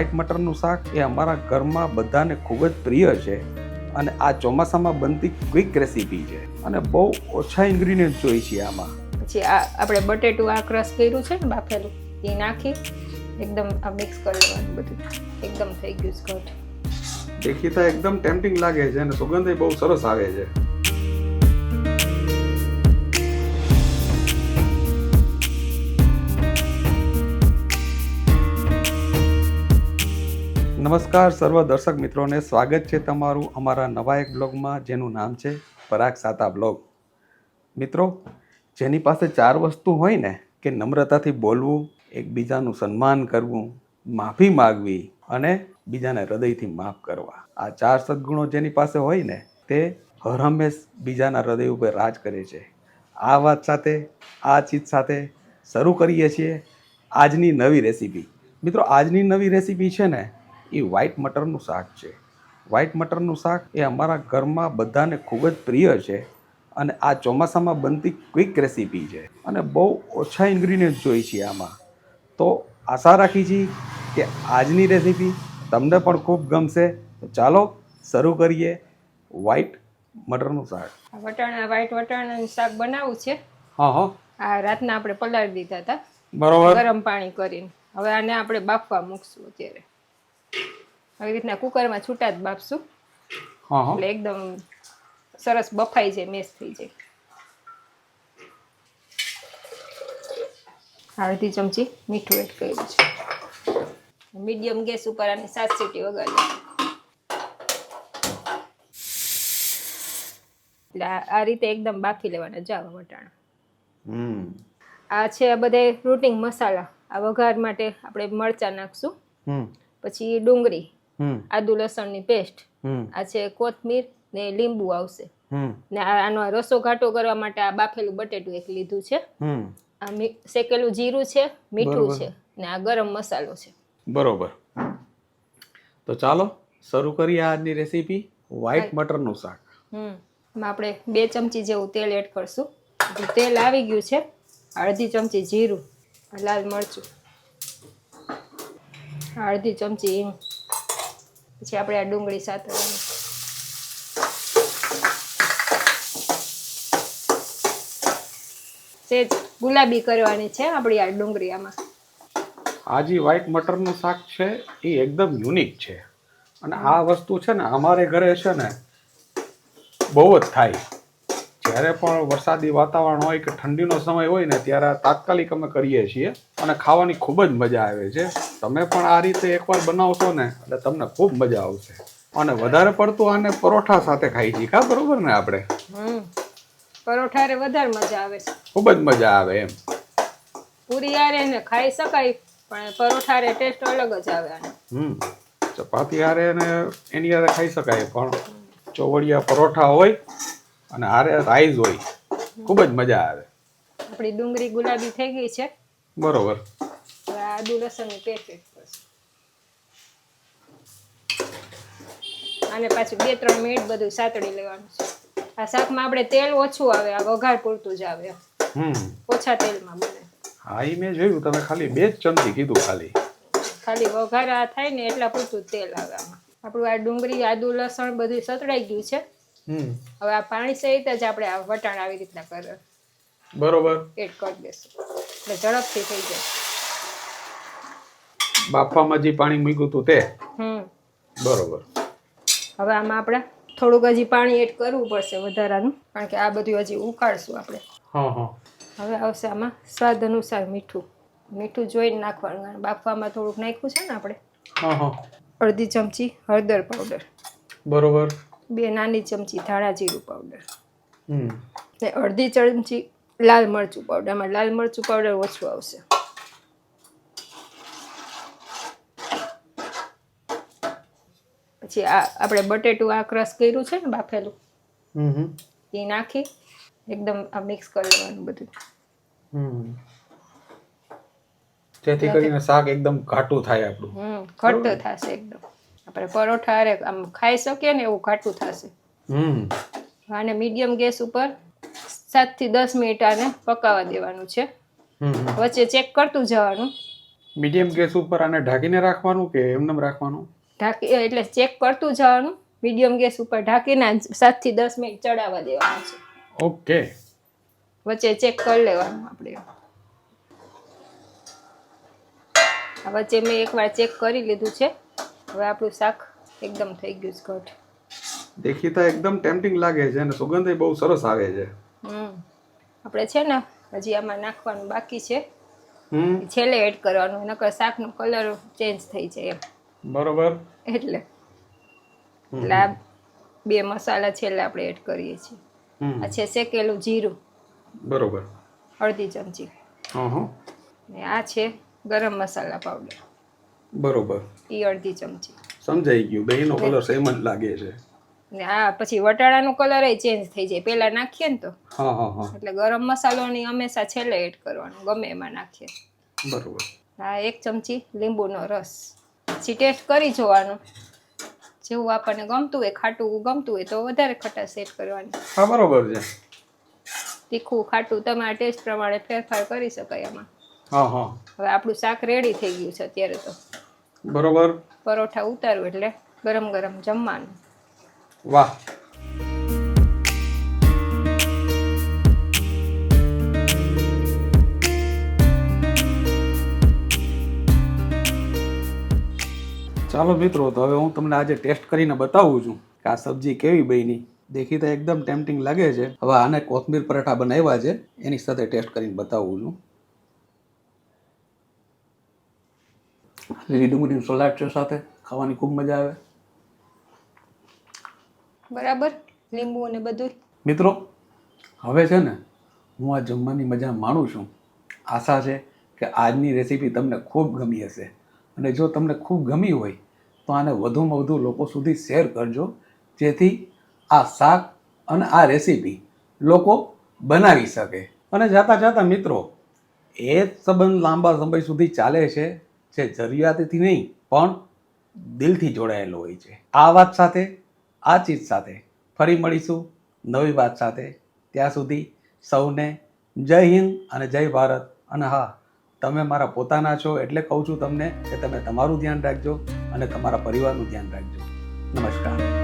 White મટરનું શાક એ અમારા ઘરમાં બધાને ખૂબ જ પ્રિય છે અને આ ચોમાસામાં બનતી ક્વિક રેસીપી છે. અને બહુ ઓછા ઇન્ગ્રીડિયન્ટ જોઈએ છે આમાં. પછી આ આપણે બટેટું આ ક્રશ કર્યું છે ને બાફેલું એ નાખી એકદમ આ મિક્સ કરી લેવાનું બધું. એકદમ થઈ ગયું ઘટ. દેખીતા એકદમ ટેમ્પટિંગ લાગે છે અને સુગંધ બહુ સરસ આવે છે. નમસ્કાર સર્વ દર્શક મિત્રોને સ્વાગત છે તમારું અમારા નવા એક બ્લોગમાં જેનું નામ છે પરાગ સાતા બ્લોગ. મિત્રો, જેની પાસે ચાર વસ્તુ હોય ને કે નમ્રતાથી બોલવું, એકબીજાનું સન્માન કરવું, માફી માગવી અને બીજાને હૃદયથી માફ કરવા. આ ચાર સદગુણો જેની પાસે હોય ને તે હર હંમેશ બીજાના હૃદય ઉપર રાજ કરે છે. આ વાત સાથે, આ ચીજ સાથે શરૂ કરીએ છીએ આજની નવી રેસીપી. મિત્રો, આજની નવી રેસીપી છે ને એ વ્હાઇટ મટરનું શાક છે. વ્હાઇટ મટરનું શાક એ અમારા ઘરમાં બધાને ખૂબ જ પ્રિય છે અને આ ચોમાસામાં બનતી ક્વિક રેસીપી છે અને બહુ ઓછા ઇન્ગ્રીડિયન્ટ જોઈએ છીએ આમાં. તો આશા રાખી છીએ કે આજની રેસીપી તમને પણ ખૂબ ગમશે. તો ચાલો શરૂ કરીએ વ્હાઇટ મટરનું શાક. વટાણા વ્હાઇટ વટાણાનું શાક બનાવવું છે. હા હા. આ રાતના આપણે પલાળી દીધા હતા. બરોબર. ગરમ પાણી કરીને. હવે આને આપણે બાફવા મૂકશું અત્યારે. આવી રીતના કુકરમાં છૂટા જ હા એટલે એકદમ સરસ બફાઈ જાય મેસ થઈ જાય. અડધી ચમચી મીઠું એડ કર્યું છે. મીડિયમ ગેસ ઉપર આને સાત સીટી વગાડી એટલે આ રીતે એકદમ બાફી લેવાના જાવા વટાણા. આ છે આ બધે રૂટિંગ મસાલા. આ વઘાર માટે આપણે મરચાં નાખશું. પછી ડુંગળી આદુ આદુ લસણની પેસ્ટ આ છે કોથમીર ને લીંબુ આવશે. ને આનો રસો ઘાટો કરવા માટે આ બાફેલું બટેટું એક લીધું છે. આ શેકેલું જીરું છે મીઠું છે ને આ ગરમ મસાલો છે. બરોબર. તો ચાલો શરૂ કરીએ આજની રેસીપી વ્હાઈટ મટરનું શાક. હમ. આપણે બે ચમચી જેવું તેલ એડ કરશું. તેલ આવી ગયું છે અડધી ચમચી જીરું લાલ મરચું. અડધી ચમચી. હિંગ પછી આપણે આ ડુંગળી સાતળવાની સેજ ગુલાબી કરવાની છે આપણી આ ડુંગળી આમાં. આ જે વ્હાઈટ મટરનું શાક છે, એ એકદમ યુનિક છે. અને આ વસ્તુ છે ને, અમારે ઘરે છે ને, બહુ જ થાય. જ્યારે પણ વરસાદી વાતાવરણ હોય કે ઠંડીનો સમય હોય ને, ત્યારે તાત્કાલિક અમે કરીએ છીએ અને ખાવાની ખૂબ જ મજા આવે છે. તમે પણ આ રીતે એકવાર બનાવશો ને એટલે તમને ખૂબ મજા આવશે. અને વધારે પડતું આને પરોઠા સાથે ખાઈ છીએ કા બરોબર ને આપણે? હમ. પરોઠારે વધારે મજા આવે ખૂબ જ મજા આવે એમ. પૂરી હારે ને ખાઈ શકાય પણ પરોઠા રે ટેસ્ટ અલગ જ આવે આનો. હમ. ચપાતી હારે ને એની આરે ખાઈ શકાય પણ ચોવડિયા પરોઠા હોય અને આરે રાઈસ હોય ખૂબ જ મજા આવે. આપણી ડુંગળી ગુલાબી થઈ ગઈ છે. બરોબર. આદુ લસણની એડ કરશું પાછું બે ત્રણ મિનિટ બધું સાતડી લેવાનું છે. આ શાકમાં આપણે તેલ ઓછું આવે આ વઘાર પૂરતું જ આવે. ઓછા તેલમાં બને. હા એ મેં જોયું તમે ખાલી બે જ ચમચી કીધું ખાલી. ખાલી વઘાર આ થાય ને એટલા પૂરતું તેલ આવે આમાં. આપણું આ ડુંગળી આદુ લસણ બધું સતળાઈ ગયું છે. હમ. હવે આ પાણી સહિત જ આપણે આ વટાણ આવી રીતના કર બરોબર. એડ કરી દઈશું. એટલે ઝડપથી થઈ જાય. બાફામાં જે પાણી મૂક્યું હતું તે? હમ. બરોબર. હવે આમાં આપણે થોડુંક હજી પાણી એડ કરવું પડશે વધારાનું કારણ કે આ બધું હજી ઉકાળશું આપણે. હા હા. હવે આવશે આમાં સ્વાદ અનુસાર મીઠું. મીઠું જોઈને નાખવાનું કારણ બાફવામાં થોડુંક નાખ્યું છે ને આપણે? હા હા. અડધી ચમચી હળદર પાવડર. બરોબર. બે નાની ચમચી ધાણા જીરું પાવડર. ને અડધી ચમચી લાલ મરચું પાવડર. આમાં લાલ મરચું પાવડર ઓછું આવશે. પછી આ આપણે બટેટું આ ક્રશ કર્યું છે ને બાફેલું એ નાખી એકદમ આ મિક્સ કરી લેવાનું બધું. જેથી કરીને શાક એકદમ ઘાટું થાય આપણું. હમ ઘટ્ટ થશે એકદમ. આપણે પરોઠા અરે આમ ખાઈ શકીએ ને એવું ઘાટું થશે. હમ. આને મીડિયમ ગેસ ઉપર સાતથી દસ મિનિટ આને પકાવવા દેવાનું છે. વચ્ચે ચેક કરતું જવાનું. મીડિયમ ગેસ ઉપર આને ઢાંકીને રાખવાનું કે એમને રાખવાનું? ઢાંકી એટલે ચેક કરતું જવાનું. મીડિયમ ગેસ ઉપર ઢાંકીને સાતથી દસ મિનિટ ચડાવવા દેવાનું છે. ઓકે. વચ્ચે ચેક કરી લેવાનું આપણે. આ વચ્ચે મેં એકવાર ચેક કરી લીધું છે. હવે આપણું શાક એકદમ થઈ ગયું છે ઘટ. દેખીતા એકદમ ટેમ્પટિંગ લાગે છે અને સુગંધ બહુ સરસ આવે છે. હમ. આપણે છે ને હજી આમાં નાખવાનું બાકી છે. હમ. છેલ્લે એડ કરવાનું નકર શાકનો કલર ચેન્જ થઈ જાય એમ. બરોબર? એટલે. એટલે આ બે મસાલા છેલ્લે આપણે એડ કરીએ છીએ. આ છે શેકેલું જીરું. બરોબર. અડધી ચમચી. ને આ છે ગરમ મસાલા પાવડર બરોબર. એ અડધી ચમચી. સમજાઈ ગયું. બેનો કલર સેમ જ લાગે છે. ને આ પછી વટાણાનો કલર એ ચેન્જ થઈ જાય. પહેલા નાખીએ ને તો. હા હા હા. એટલે ગરમ મસાલોની હંમેશા છેલ્લે એડ કરવાનો. ગમે એમાં નાખીએ. બરોબર. હા એક ચમચી લીંબુનો રસ. પછી ટેસ્ટ કરી જોવાનું. જેવું આપણને ગમતું હોય ખાટું ગમતું હોય તો વધારે ખટાશ એડ કરવાની. હા બરોબર છે. તીખું ખાટું તમારા ટેસ્ટ પ્રમાણે ફેરફાર કરી શકાય એમાં હા હા. હવે આપણું શાક રેડી થઈ ગયું છે અત્યારે તો. બરોબર. પરોઠા ઉતારવું એટલે ગરમ ગરમ જમવાનું. વાહ. ચાલો મિત્રો તો હવે હું તમને આજે ટેસ્ટ કરીને બતાવું છું કે આ સબ્જી કેવી બની. દેખીતા એકદમ ટેમ્પટિંગ લાગે છે. હવે આને કોથમીર પરાઠા બનાવ્યા છે. એની સાથે ટેસ્ટ કરીને બતાવું છું. લીલી ડુંગળીનું સલાડ છે સાથે. ખાવાની ખૂબ મજા આવે. બરાબર? લીંબુ અને બધું. મિત્રો હવે છે ને હું આ જમવાની મજા માણું છું. આશા છે કે આજની રેસીપી તમને ખૂબ ગમી હશે. અને જો તમને ખૂબ ગમી હોય તો આને વધુમાં વધુ લોકો સુધી શેર કરજો. જેથી આ શાક અને આ રેસીપી લોકો બનાવી શકે. અને જાતા જાતા મિત્રો, એ જ સંબંધ લાંબા સમય સુધી ચાલે છે, જે જરૂરિયાતથી નહીં, પણ દિલથી જોડાયેલો હોય છે. આ વાત સાથે, આ ચીજ સાથે ફરી મળીશું નવી વાત સાથે. ત્યાં સુધી સૌને જય હિન્દ અને જય ભારત. અને હા તમે મારા પોતાના છો એટલે કહું છું તમને કે તમે તમારું ધ્યાન રાખજો અને તમારા પરિવારનું ધ્યાન રાખજો. નમસ્કાર.